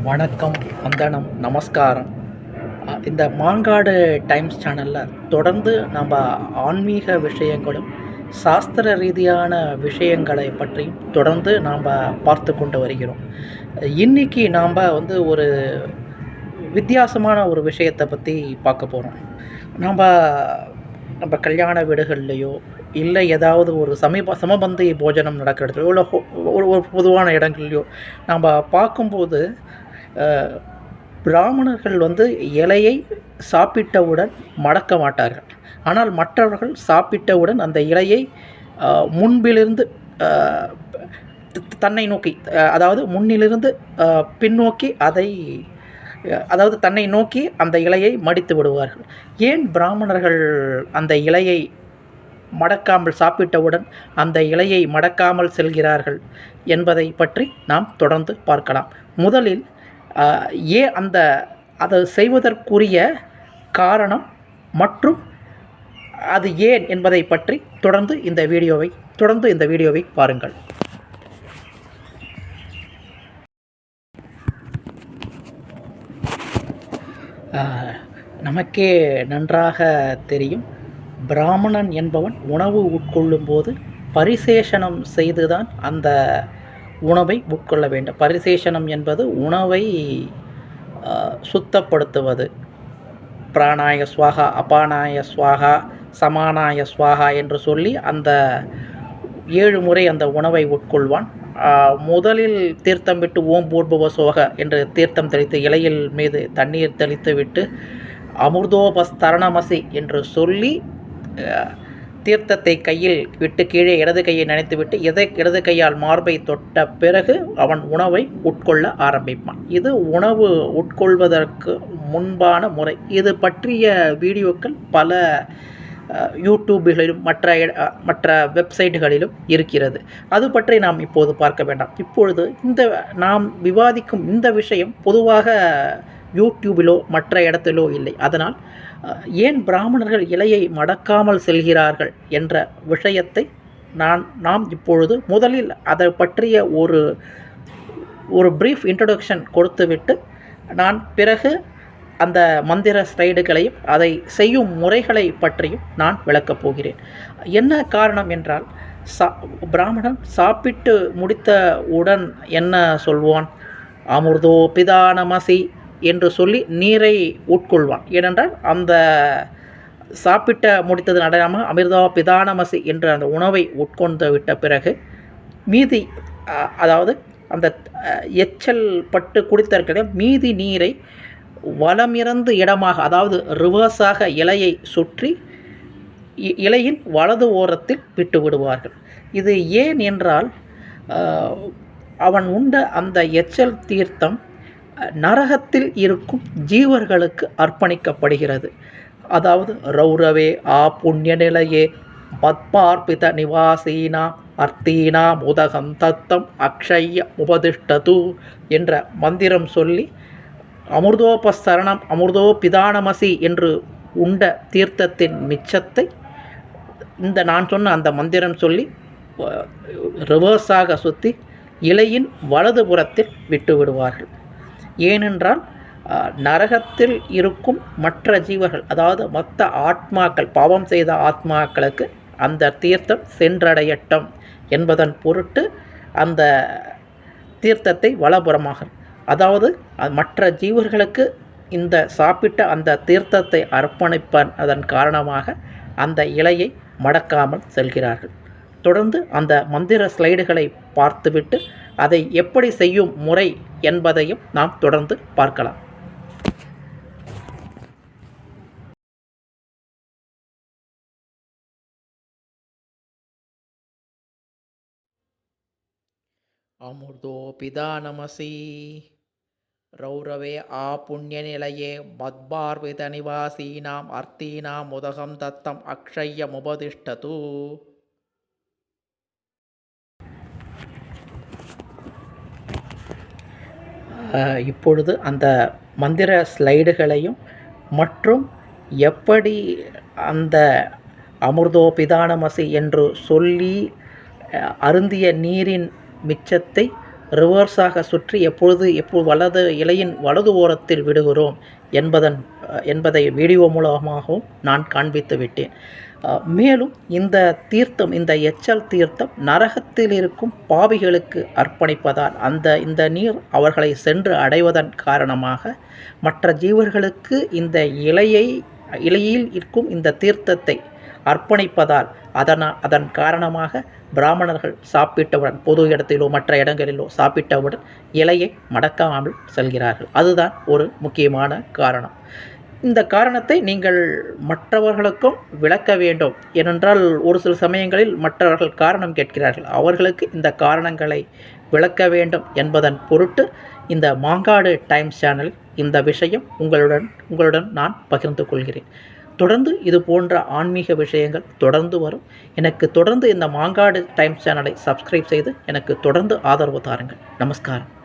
வணக்கம் வந்தனம் நமஸ்காரம். இந்த மாங்காடு டைம்ஸ் சேனலில் தொடர்ந்து நம்ம ஆன்மீக விஷயங்களும் சாஸ்திர ரீதியான விஷயங்களை பற்றியும் தொடர்ந்து நாம் பார்த்து கொண்டு வருகிறோம். இன்றைக்கி நாம் வந்து ஒரு வித்தியாசமான ஒரு விஷயத்தை பற்றி பார்க்க போகிறோம் நம்ம நம்ம கல்யாண வீடுகள்லையோ இல்லை ஏதாவது ஒரு சமீப சமபந்தி போஜனம் நடக்கிற இடத்துலையோ இல்லை ஒரு ஒரு பொதுவான இடங்கள்லையோ நம்ம பார்க்கும்போது பிராமணர்கள் வந்து இலையை சாப்பிட்டவுடன் மடக்க மாட்டார்கள். ஆனால் மற்றவர்கள் சாப்பிட்டவுடன் அந்த இலையை முன்பிலிருந்து தன்னை நோக்கி அதாவது முன்னிலிருந்து பின்னோக்கி அதை அதாவது தன்னை நோக்கி அந்த இலையை மடித்து விடுவார்கள். ஏன் பிராமணர்கள் அந்த இலையை மடக்காமல் சாப்பிட்டவுடன் அந்த இலையை மடக்காமல் செல்கிறார்கள் என்பதை பற்றி நாம் தொடர்ந்து பார்க்கலாம். முதலில் ஏன் அந்த அதை செய்வதற்குரிய காரணம் மற்றும் அது ஏன் என்பதை பற்றி தொடர்ந்து இந்த வீடியோவை தொடர்ந்து இந்த வீடியோவை பாருங்கள். நமக்கே நன்றாக தெரியும். பிராமணன் என்பவன் உணவு உட்கொள்ளும்போது பரிசேஷனம் செய்துதான் அந்த உணவை உட்கொள்ள வேண்டும். பரிசேஷனம் என்பது உணவை சுத்தப்படுத்துவது. பிராணாய சுவாகா அபானாய சுவாகா சமானாய சுவாகா என்று சொல்லி அந்த ஏழு முறை அந்த உணவை உட்கொள்வான். முதலில் தீர்த்தம் விட்டு ஓம் பூர்பவ சோக என்று தீர்த்தம் தெளித்து இலையில் மீது தண்ணீர் தெளித்து விட்டு அமிர்தோபஸ்தரணமசி என்று சொல்லி தீர்த்தத்தை கையில் விட்டு கீழே இடது கையை நினைத்துவிட்டு எதை இடது கையால் மார்பை தொட்ட பிறகு அவன் உணவை உட்கொள்ள ஆரம்பிப்பான். இது உணவு உட்கொள்வதற்கு முன்பான முறை. இது பற்றிய வீடியோக்கள் பல அஹ், யூடியூப்களிலும் மற்ற மற்ற வெப்சைட்டுகளிலும் இருக்கிறது. அது பற்றி நாம் இப்போது பார்க்க வேண்டாம். இப்பொழுது இந்த நாம் விவாதிக்கும் இந்த விஷயம் பொதுவாக யூடியூபிலோ மற்ற இடத்திலோ இல்லை. அதனால் ஏன் பிராமணர்கள் இலையை மடக்காமல் செல்கிறார்கள் என்ற விஷயத்தை நான் நாம் இப்பொழுது முதலில் அதை பற்றிய ஒரு ஒரு ப்ரீஃப் இன்ட்ரடக்ஷன் கொடுத்துவிட்டு நான் பிறகு அந்த மந்திர ஸ்லைடுகளையும் அதை செய்யும் முறைகளை பற்றியும் நான் விளக்கப் போகிறேன். என்ன காரணம் என்றால் சா பிராமணன் சாப்பிட்டு முடித்த உடன் என்ன சொல்வான்? அமிர்தோ பிதானமசி. என்று சொல்லி நீரை உட்கொள்வான். ஏனென்றால் அந்த சாப்பிட்ட முடித்தது நடையாமல் அமிர்தா பிதானமசி என்ற அந்த உணவை உட்கொண்டு விட்ட பிறகு மீதி அதாவது அந்த எச்சல் பட்டு குடித்திருக்கிற மீதி நீரை வளமிறந்து இடமாக அதாவது ரிவர்ஸாக இலையை சுற்றி இ- இலையின் வலது ஓரத்தில் விட்டு விடுவார்கள். இது ஏன் என்றால் அவன் உண்ட அந்த எச்சல் தீர்த்தம் நரகத்தில் இருக்கும் ஜீவர்களுக்கு அர்ப்பணிக்கப்படுகிறது. அதாவது ரௌரவே ஆ புண்ணிய நிலையே பத்மார்பித நிவாசீனா அர்த்தீனா முதகம் தத்தம் அக்ஷய உபதிஷ்டது என்ற மந்திரம் சொல்லி அமிர்தோபஸ்தரணம் அமிர்தோ பிதானமசி என்று உண்ட தீர்த்தத்தின் மிச்சத்தை இந்த நான் சொன்ன அந்த மந்திரம் சொல்லி ரிவர்ஸாக சுற்றி இலையின் வலதுபுறத்தில் விட்டு விடுவார்கள் ஏனென்றால் நரகத்தில் இருக்கும் மற்ற ஜீவர்கள் அதாவது மற்ற ஆத்மாக்கள் பாவம் செய்த ஆத்மாக்களுக்கு அந்த தீர்த்தம் சென்றடையட்டும் என்பதன் பொருட்டு அந்த தீர்த்தத்தை வலபுறமாக அதாவது மற்ற ஜீவர்களுக்கு இந்த சாப்பிட்ட அந்த தீர்த்தத்தை அர்ப்பணிப்பன் அதன் காரணமாக அந்த இலையை மடக்காமல் செல்கிறார்கள். தொடர்ந்து அந்த மந்திர ஸ்லைடுகளை பார்த்துவிட்டு அதை எப்படி செய்யும் முறை என்பதையும் நாம் தொடர்ந்து பார்க்கலாம். அமிர்தோ பிதானமசி. ரௌரவே ஆ புண்ணிய நிலையே மத்பார்வித நிவாசீனாம் அர்த்தீனாம் உதகம் தத்தம் அக்ஷயமுபதிஷ்டது இப்பொழுது அந்த மந்திர ஸ்லைடுகளையும் மற்றும் எப்படி அந்த அமிர்தோ பிதானமசி என்று சொல்லி அருந்திய நீரின் மிச்சத்தை ரிவர்ஸாக சுற்றி எப்பொழுது எப்போது வலது இலையின் வலது ஓரத்தில் விடுகிறோம் என்பதன் என்பதை வீடியோ மூலமாகவும் நான் காண்பித்து விட்டேன். மேலும் இந்த தீர்த்தம் இந்த எச்சல் தீர்த்தம் நரகத்தில் இருக்கும் பாவிகளுக்கு அர்ப்பணிப்பதால் அந்த இந்த நீர் அவர்களை சென்று அடைவதன் காரணமாக மற்ற ஜீவர்களுக்கு இந்த இலையை இலையில் இருக்கும் இந்த தீர்த்தத்தை அர்ப்பணிப்பதால் அதனால் அதன் காரணமாக பிராமணர்கள் சாப்பிட்டவுடன் பொது இடத்திலோ மற்ற இடங்களிலோ சாப்பிட்டவுடன் இலையை மடக்காமல் செல்கிறார்கள். அதுதான் ஒரு முக்கியமான காரணம். இந்த காரணத்தை நீங்கள் மற்றவர்களுக்கும் விளக்க வேண்டும். ஏனென்றால் ஒரு சில சமயங்களில் மற்றவர்கள் காரணம் கேட்கிறார்கள். அவர்களுக்கு இந்த காரணங்களை விளக்க வேண்டும் என்பதன் பொருட்டு இந்த மாங்காடு டைம்ஸ் சேனல் இந்த விஷயம் உங்களுடன் உங்களுடன் நான் பகிர்ந்து கொள்கிறேன். தொடர்ந்து இது போன்ற ஆன்மீக விஷயங்கள் தொடர்ந்து வரும். எனக்கு தொடர்ந்து இந்த மாங்காடு டைம்ஸ் சேனலை சப்ஸ்கிரைப் செய்து எனக்கு தொடர்ந்து ஆதரவு தாருங்கள். நமஸ்காரம்.